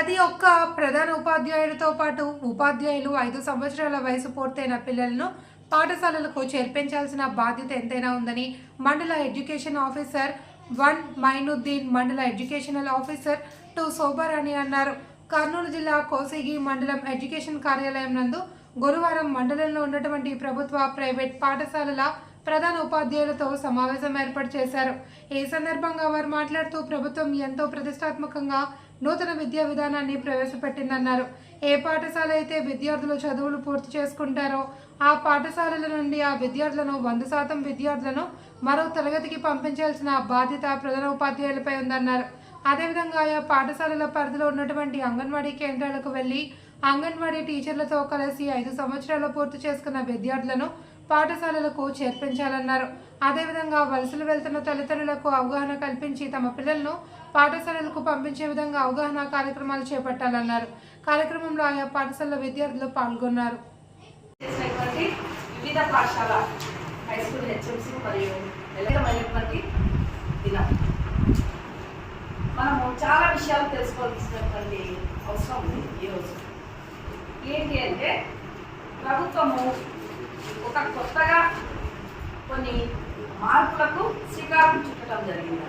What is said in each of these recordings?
ప్రధాన ఉపాధ్యాయులతో పాటు ఉపాధ్యాయులు ఐదు సంవత్సరాల వయసు పూర్తయిన పిల్లలను పాఠశాలలకు చేర్పించాల్సిన బాధ్యత ఎంతైనా ఉందని మండల ఎడ్యుకేషన్ ఆఫీసర్ వన్ మైనుద్దీన్ మండల ఎడ్యుకేషనల్ ఆఫీసర్ టు శోభారాణి అన్నారు. కర్నూలు జిల్లా కోసిగి మండలం ఎడ్యుకేషన్ కార్యాలయం నందు గురువారం మండలంలో ఉన్నటువంటి ప్రభుత్వ ప్రైవేట్ పాఠశాలల ప్రధాన ఉపాధ్యాయులతో సమావేశం ఏర్పాటు చేశారు. ఈ సందర్భంగా వారు మాట్లాడుతూ ప్రభుత్వం ఎంతో ప్రతిష్టాత్మకంగా నూతన విద్యా విధానాన్ని ప్రవేశపెట్టిందన్నారు. ఏ పాఠశాల అయితే విద్యార్థులు చదువులు పూర్తి చేసుకుంటారో ఆ పాఠశాలల నుండి ఆ విద్యార్థులను వంద శాతం విద్యార్థులను మరో తరగతికి పంపించాల్సిన బాధ్యత ప్రధాన ఉపాధ్యాయులపై ఉందన్నారు. అదేవిధంగా ఆయా పాఠశాలల పరిధిలో ఉన్నటువంటి అంగన్వాడీ కేంద్రాలకు వెళ్ళి అంగన్వాడీ టీచర్లతో కలిసి ఐదు సంవత్సరాలు పూర్తి చేసుకున్న విద్యార్థులను పాఠశాలలకు చేర్పించాలన్నారు. అదేవిధంగా వలసలు వెళ్తున్న తల్లిదండ్రులకు అవగాహన కల్పించి తమ పిల్లలను పాఠశాలలకు పంపించే విధంగా అవగాహన కార్యక్రమాలు చేపట్టాలన్నారు. కార్యక్రమంలో ఆయా పాఠశాలల విద్యార్థులు పాల్గొన్నారు. వివిధ పాఠశాల హై స్కూల్ హెచ్ఎంసీ మరియు మనము చాలా విషయాలు తెలుసుకోవాల్సినటువంటి ఏంటి అంటే ప్రభుత్వము ఒక కొత్తగా కొన్ని మార్పులకు శ్రీకారం చుట్టడం జరిగింది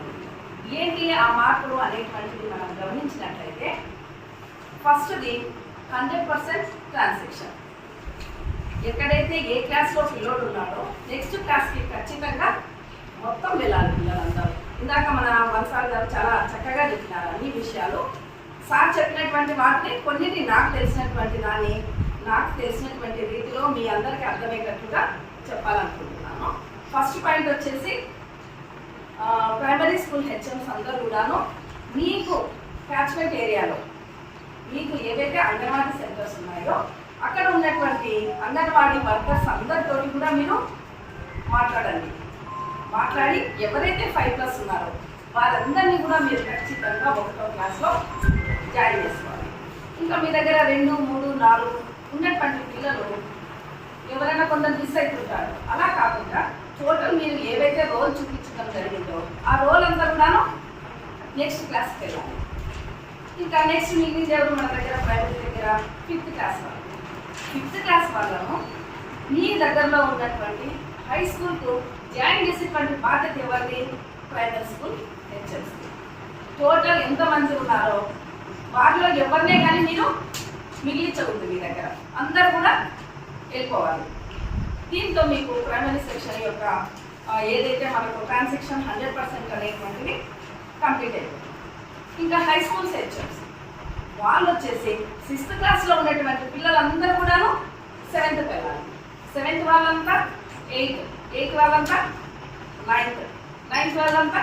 ఏంటి ఆ మార్పులు అనేటువంటిది మనం గమనించినట్లయితే ఫస్ట్ది హండ్రెడ్ పర్సెంట్ ట్రాన్సాక్షన్. ఎక్కడైతే ఏ క్లాస్లో పిల్లోడు ఉన్నాడో నెక్స్ట్ క్లాస్కి ఖచ్చితంగా మొత్తం వెళ్ళాలి పిల్లలందరూ. ఇందాక మన వనసారి గారు చాలా సార్ చెప్పినటువంటి వాటిని కొన్నిటి నాకు తెలిసినటువంటి దాన్ని నాకు తెలిసినటువంటి రీతిలో మీ అందరికీ అర్థమయ్యేటట్టుగా చెప్పాలనుకుంటున్నాను. ఫస్ట్ పాయింట్ వచ్చేసి ప్రైమరీ స్కూల్ హెచ్ఎంస్ అందరూ కూడాను మీకు క్యాచ్మెంట్ ఏరియాలో మీకు ఏవైతే అంగన్వాడీ సెంటర్స్ ఉన్నాయో అక్కడ ఉన్నటువంటి అంగన్వాడీ వర్కర్స్ అందరితో కూడా మీరు మాట్లాడండి. మాట్లాడి ఎవరైతే ఫైవ్ ప్లస్ ఉన్నారో వారందరినీ కూడా మీరు ఖచ్చితంగా ఒకటో క్లాస్లో జాయిన్ చేసుకోవాలి. ఇంకా మీ దగ్గర రెండు మూడు నాలుగు ఉన్నటువంటి పిల్లలు ఎవరైనా కొందరు మిస్ అవుతుంటారు అలా కాకుండా టోటల్ మీరు ఏవైతే రోల్ చూపించడం జరిగిందో ఆ రోల్ అంతా కూడాను నెక్స్ట్ క్లాస్కి వెళ్ళాలి. ఇంకా నెక్స్ట్ మిగిలిన ఎవరు మన దగ్గర? ప్రైవేట్ దగ్గర ఫిఫ్త్ క్లాస్ వాళ్ళు. ఫిఫ్త్ క్లాస్ వాళ్ళను మీ దగ్గరలో ఉన్నటువంటి హై స్కూల్కు జాయిన్ చేసేటువంటి బాధ్యత ఎవరిది? ప్రైమరీ స్కూల్ హెచ్ఎంసీ టోటల్ ఎంతమంది ఉన్నారో వారిలో ఎవరినే కానీ మీరు మిగిలించకూడదు మీ దగ్గర. అందరు కూడా వెళ్ళిపోవాలి. దీంతో మీకు ప్రైమరీ సెక్షన్ యొక్క ఏదైతే మనకు ట్రాన్సాక్షన్ హండ్రెడ్ పర్సెంట్ అనేటువంటిది కంప్లీట్ అయిపోతుంది. ఇంకా హై స్కూల్ సెక్షన్స్ వాళ్ళు వచ్చేసి సిక్స్త్ క్లాస్లో ఉన్నటువంటి పిల్లలందరూ కూడాను సెవెంత్ వెళ్ళాలి. సెవెంత్ వాళ్ళంతా ఎయిత్ ఎయిత్ వాళ్ళంతా నైన్త్ నైన్త్ వాళ్ళంతా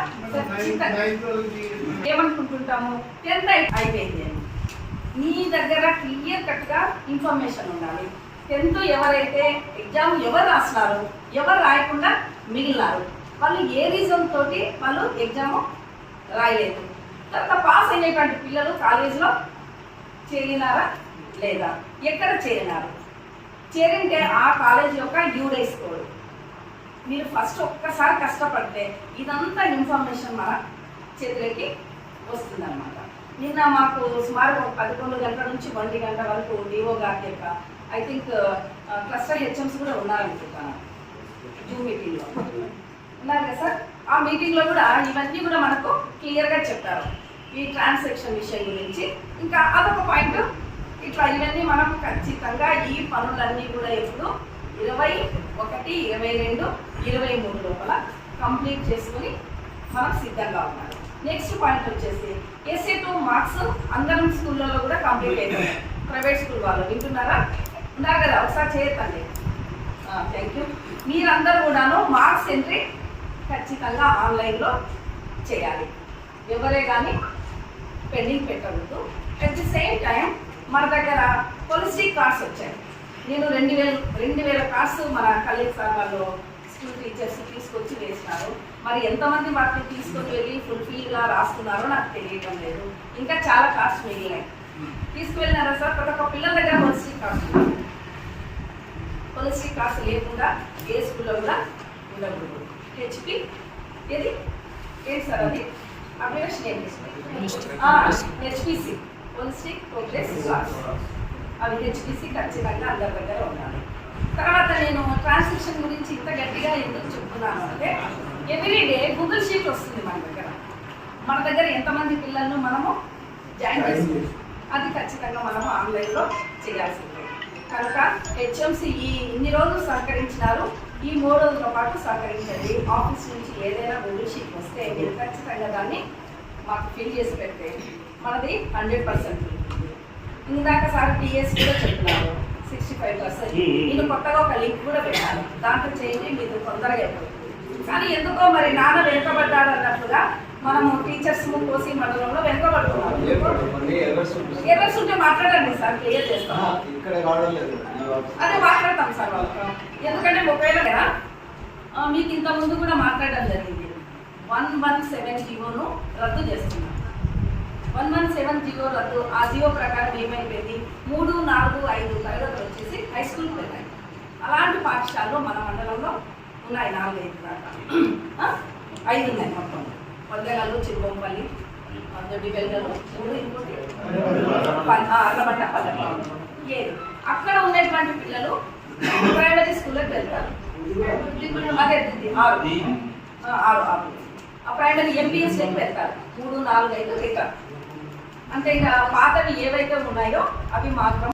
ఏమనుకుంటుంటాము? టెన్త్ అయిపోయింది అని మీ దగ్గర క్లియర్ కట్గా ఇన్ఫర్మేషన్ ఉండాలి. టెన్త్ ఎవరైతే ఎగ్జామ్ ఎవరు రాస్తున్నారు ఎవరు రాయకుండా మిగిలినారు వాళ్ళు ఏ రీజన్ తోటి వాళ్ళు ఎగ్జామ్ రాయలేదు. తర్వాత పాస్ అయినటువంటి పిల్లలు కాలేజీలో చేరినారా? లేదా? ఎక్కడ చేరినారు? చేరింటే ఆ కాలేజ్ యొక్క యూడే కోడ్. మీరు ఫస్ట్ ఒక్కసారి కష్టపడితే ఇదంతా ఇన్ఫర్మేషన్ మన చేతులకి వస్తుందన్నమాట. నిన్న మాకు సుమారు ఒక పదకొండు గంటల నుంచి ఒంటి గంట వరకు డిఓ గారి యొక్క ఐ థింక్ క్లస్టర్ హెచ్ఎంస్ కూడా ఉన్నారనుకుంటాను. జూమ్ మీటింగ్లో ఉన్నారు కదా సార్? ఆ మీటింగ్లో కూడా ఇవన్నీ కూడా మనకు క్లియర్గా చెప్పారు. ఈ ట్రాన్సాక్షన్ విషయం గురించి. ఇంకా అదొక పాయింట్ ఇట్లా ఇవన్నీ మనం ఖచ్చితంగా ఈ పనులన్నీ కూడా ఎప్పుడు ఇరవై ఒకటి ఇరవై రెండు ఇరవై మూడు లోపల కంప్లీట్ చేసుకుని మనం సిద్ధంగా ఉన్నారు. నెక్స్ట్ పాయింట్ వచ్చేసి ఎస్ఏ టూ మార్క్స్ అందరం స్కూళ్ళలో కూడా కంప్లీట్ అవుతుంది ప్రైవేట్ స్కూల్ వాళ్ళు వింటున్నారా? ఉన్నారు కదా ఒకసారి చేయతండి థ్యాంక్ యూ మీరందరూ కూడాను మార్క్స్ ఎంట్రీ ఖచ్చితంగా ఆన్లైన్లో చేయాలి. ఎవరే కానీ పెండింగ్ పెట్టవద్దు అట్ ది సేమ్ టైం మన దగ్గర పాలసీ కార్డ్స్ వచ్చాయి. నేను రెండు వేల రెండు వేల కార్డ్స్ మన కలీగ్ సార్ వాళ్ళు స్కూల్ టీచర్స్ తీసుకొచ్చి వేసినారు. మరి ఎంతమంది వాటిని తీసుకొని వెళ్ళి ఫుల్ఫిల్గా రాస్తున్నారో నాకు తెలియడం లేదు. ఇంకా చాలా కార్డ్స్ మిగిలినాయి. తీసుకువెళ్ళినారా సార్? ప్రతి ఒక్క పిల్లల దగ్గర పాలసీ కార్డ్స్ ఉన్నాయి పాలసీ కార్డ్స్ లేకుండా ఏ స్కూల్లో కూడా ఉండకూడదు. హెచ్పి ఏది? ఏంటి సార్ అది? అప్లికేషన్ ఏం హెచ్పిసి హోలిస్టిక్ ప్రోగ్రెస్ క్లాస్ అవి హెచ్పిసి ఖచ్చితంగా అందరి దగ్గర ఉండాలి. తర్వాత నేను ట్రాన్స్క్రిప్షన్ గురించి ఇంత గట్టిగా ఎందుకు చెప్తున్నాను అంటే ఎవ్రీడే గూగుల్ షీట్ వస్తుంది మన దగ్గర. మన దగ్గర ఎంతమంది పిల్లలను మనము జాయిన్ చేస్తాం అది ఖచ్చితంగా మనము ఆన్లైన్లో చేయాల్సిందే. కనుక హెచ్ఎంసి ఈ ఇన్ని రోజులు సహకరించినారు. ఈ మూడు రోజుల పాటు సహకరించండి. ఆఫీస్ నుంచి ఏదైనా గూగుల్ షీట్ వస్తే మీరు ఖచ్చితంగా దాన్ని మాకు ఫిల్ చేసి పెడితే మనది హండ్రెడ్ పర్సెంట్ ఇందాక సార్ టీఎస్ కూడా చెప్తున్నారు సిక్స్టీ ఫైవ్ పర్సెంట్. నేను కొత్తగా ఒక లింక్ కూడా పెట్టాను దాంట్లో చేయండి మీరు తొందరగా అయిపోతుంది. కానీ ఎందుకో మరి నాన్న వెనుకబడ్డాడు అన్నట్లుగా మనము టీచర్స్ కోసి మండలంలో వెనుకబడుతున్నాం ఎర్రర్స్ ఉంటే మాట్లాడండి సార్ క్లియర్ చేస్తాం ఇక్కడ రావడం లేదు. ఈ ఆఫీస్. అదే మాట్లాడతాం సార్ వాళ్ళతో ఎందుకంటే ఒకవేళ కదా మీకు ఇంత ముందు కూడా మాట్లాడడం జరిగింది. వన్ వన్ సెవెన్ జీవోను రద్దు చేస్తున్నాం వన్ వన్ సెవెన్ జియో రద్దు ఆ జియో ప్రకారం ఏమైపోయింది మూడు నాలుగు ఐదు తరగతులు వచ్చేసి హై స్కూల్కి వెళ్ళాయి. అలాంటి పాఠశాలలో మన మండలంలో ఉన్నాయి నాలుగు ఐదు దాకా. ఐదు ఉన్నాయి మొత్తం. వద్దగాలు చిరుబొంపల్లి దొడ్డి వెల్గలు మూడు ఇంకోటి ఏడు అక్కడ ఉండేటువంటి పిల్లలు ప్రైమరీ స్కూల్లోకి వెళ్తారు. అదే ఆరు. ఆరు ఆరు. ఆ ప్రైమరీ ఎంపీఎస్కి వెళ్తారు. మూడు నాలుగు ఐదు రికార్డ్ అంటే ఇంకా పాతవి ఏవైతే ఉన్నాయో అవి మాత్రం